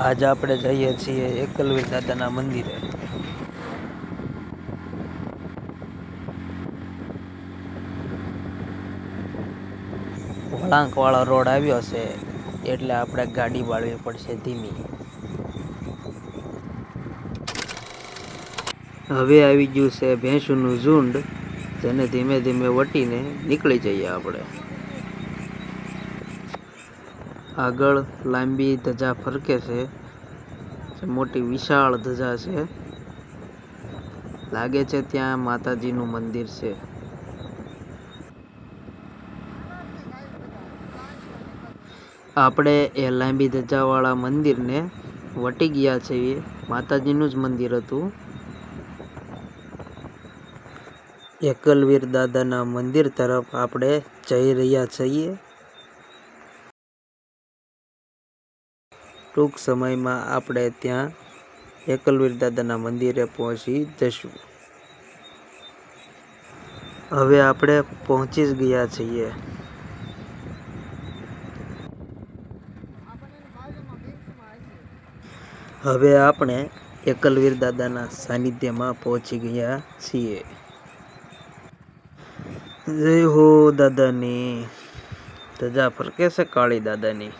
આજ આપણે જઈએ છીએ એકલવીર દાદાના મંદિરે. વળાંકવાળો રોડ આવ્યો છે, એટલે આપણે ગાડી વાળવી પડશે ધીમી. હવે આવી ગયું છે ભેંસુનું ઝુંડ, જેને ધીમે ધીમે વટીને નીકળી જઈએ આપણે. આગળ લાંબી ધજા ફરકે છે. મોટી વિશાળ ધજા છે. લાગે છે ત્યાં માતાજીનું મંદિર છે. આપણે એ લાંબી ધજાવાળા મંદિરને વટી ગયા છીએ. માતાજીનું જ મંદિર હતું. એકલવીર દાદાના મંદિર તરફ આપણે જઈ રહ્યા છીએ. ટૂંક સમયમાં આપણે ત્યાં એકલવીર દાદાના મંદિરે પહોંચી જશું. હવે આપણે પહોંચી જ ગયા છીએ. હવે આપણે એકલવીર દાદાના સાનિધ્યમાં પહોંચી ગયા છીએ. જય હો દાદાની. ધજા ફરકે છે કાળી દાદાની?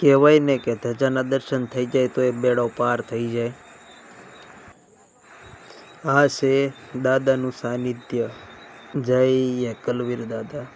કહેવાય ને કે ધજાના દર્શન થઈ જાય તો એ બેડો પાર થઈ જાય. આ છે દાદાનું સાનિધ્ય. જય એકલવીર દાદા.